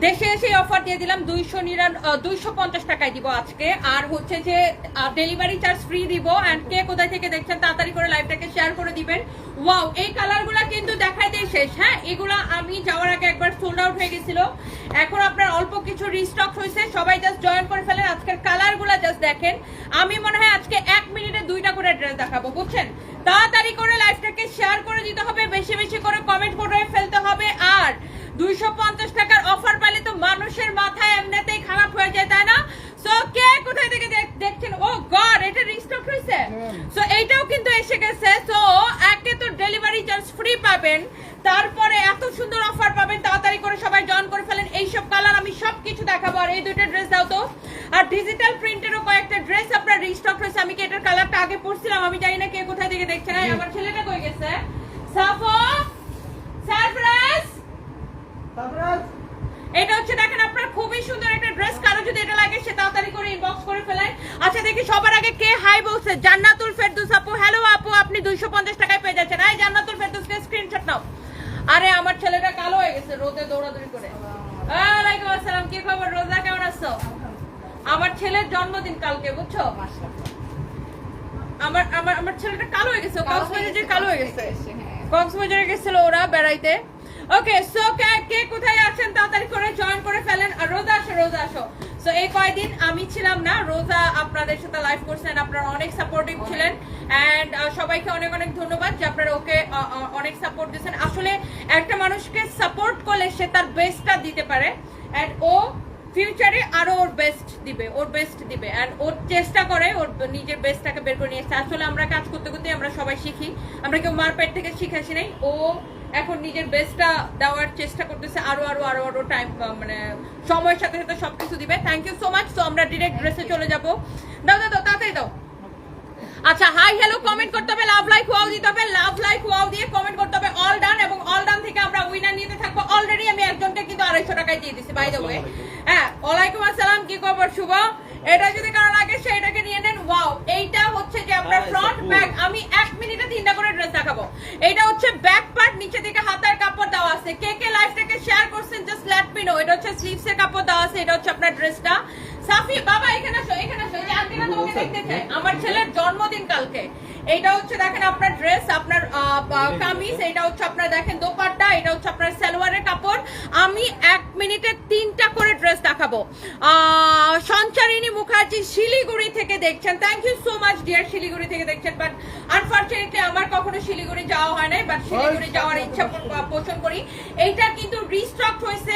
দেশে এসে অফার দিয়ে দিলাম দুইশো নিরান দুইশো পঞ্চাশ টাকায় দিব আজকে। আর হচ্ছে যে ডেলিভারি চার্জ ফ্রি দিব। অ্যান্ড কে কোথায় থেকে দেখছেন, তাড়াতাড়ি করে লাইভটাকে শেয়ার করে দিবেন। ওয়াও এই কালারগুলো কিন্তু দেখাই দিয়ে শেষ হ্যাঁ? এগুলো আমি যাওয়ার আগে একবার সোল্ড আউট হয়ে গেছিল। এখন আপনার অল্প কিছু রিস্টক হয়েছে। সবাই জাস্ট জয়েন করে ফেলেন। আজকের কালারগুলো জাস্ট দেখেন। আমি মনে হয় আজকে এক মিনিটে দুইটা করে ড্রেস দেখাবো, বুঝছেন? তাড়াতাড়ি করে লাইভটাকে শেয়ার করে দিতে হবে। বেশি বেশি করে কমেন্ট করে ফেলতে হবে। আর দুইশো পঞ্চাশ টাকার অফার পেলে তো মানুষের মাথায় এমনিতেই খারাপ হয়ে যায় তাই না সো কে কোথায় থেকে দেখ- দেখছেন ও গড এটা রিস্টক হয়েছে সো এইটাও কিন্তু এসে গেছে সো একে তো ডেলিভারি চার্জ ফ্রি পাবেন। তারপরে এত সুন্দর অফার পাবেন তাড়াতাড়ি করে সবাই জয়েন করে ফেলেন। এইসব কালার আমি সব কিছু দেখাবো আর এই দুইটা ড্রেস দাও তো। আর ডিজিটাল প্রিন্টেরও কয়েকটা ড্রেস আপনার রিস্টক হয়েছে আমি কি এটার কালারটা আগে পড়ছিলাম আমি জানি না কে কোথায় থেকে দেখছেন এই আমার ছেলেটা কই গেছে? সাফো সারপ্রাইজ! এটা হচ্ছে দেখেন আপনার খুবই সুন্দর একটা ড্রেস কারও যদি এটা লাগে সে তাড়াতাড়ি করে ইনবক্স করে ফেলায়। আচ্ছা দেখি সবার আগে কে হাই বলছে? জান্নাতুল ফেরদৌস আপনি 250 টাকায় পেয়ে যাচ্ছেন। এই জান্নাতুল ফেরদৌসকে স্ক্রিনশট নাও। আরে আমার ছেলেটা কালো হয়ে গেছে রোদে দৌড়াদৌড়ি করে। ওয়ালাইকুম আসসালাম কি খবর? রোজা কেমন আছো? আমার ছেলের জন্মদিন কালকে বুঝছ? আমার আমার আমার ছেলেটা কালো হয়ে গেছে কক্সবাজারে কালো হয়ে গেছে। কক্সবাজারে গেছিল ওরা বেড়াইতে। ওকে সো কে কে কোথায় আছেন তাড়াতাড়ি করে ফেলেন আর রোজা আসো রোজা আসো কয়দিন আমি ছিলাম না, রোজা আপনাদের সাথে লাইভ করছেন আপনারা অনেক সাপোর্টিভ ছিলেন। এন্ড সবাইকে অনেক অনেক ধন্যবাদ যে আপনারা ওকে অনেক সাপোর্ট দিয়েছেন। আসলে একটা মানুষকে সাপোর্ট করলে সে তার বেস্টটা দিতে পারে। এন্ড ও ফিউচারে আরও ওর বেস্ট দিবে, ওর বেস্ট দিবে। আর ওর চেষ্টা করে ওর নিজের বেস্টটাকে বের করে নিয়ে আসতে। আসলে আমরা কাজ করতে করতে আমরা সবাই শিখি। আমরা কেউ মার পেট থেকে শিখে আসি নাই। ও এখন নিজের বেস্টটা দেওয়ার চেষ্টা করতেছে আরও আরও আরও আরও টাইম মানে সময়ের সাথে সাথে সবকিছু দিবে। থ্যাংক ইউ সো মাচ তো আমরা ডিরেক্ট ড্রেসে চলে যাব। দাও দাও তাড়াতাড়ি দাও। আচ্ছা হাই হ্যালো কমেন্ট করতে হবে লাভ লাইক ওয়াও দিতে হবে লাভ লাইক ওয়াও দিয়ে কমেন্ট করতে হবে অল ডান এবং অল ডান থেকে আমরা উইনার নিতে থাকব। অলরেডি আমি একজনকে কিন্তু আড়াইশো টাকায় দিয়ে দিছি বাই দ্য ওয়ে হ্যাঁ ওয়ালাইকুম আসসালাম কি খবর শুভ? এটা যদি কারও লাগে সেইটাকে নিয়ে নেন ওয়াও এইটা হচ্ছে যে আপনার ফ্রন্ট ব্যাক আমি এক মিনিটে তিনটা করে ড্রেস দেখাবো এইটা হচ্ছে ব্যাক পার্ট নিচে থেকে হাতার কাপড় দেওয়া আছে কে কে লাইফটাকে শেয়ার করছেন জাস্ট লেট মি নো এটা হচ্ছে স্লিভস এর কাপড় দেওয়া আছে এটা হচ্ছে আপনার ড্রেসটা সাফি বাবা এখানে আসো এখানে আসো এই আন্টিরা তোমাকে দেখতে চাই আমার ছেলের জন্মদিন কালকে। এইটা হচ্ছে দেখেন আপনার ড্রেস আপনার কামিজ এটা হচ্ছে আপনার দেখেন দোপাট্টা এটা হচ্ছে আপনার সালোয়ারের কাপড়। আমি এক মিনিটে তিনটা করে ড্রেস দেখাবো। আহ, সঞ্চারিণী মুখার্জি শিলিগুড়ি থেকে দেখছেন। Thank you so much dear Siliguri থেকে দেখছেন। বাট আনফর্চুনেটলি আমার কখনো শিলিগুড়ি যাওয়া হয় নাই বাট শিলিগুড়ি যাওয়ার ইচ্ছা পোষণ করি। এইটা কিন্তু রিস্টক হয়েছে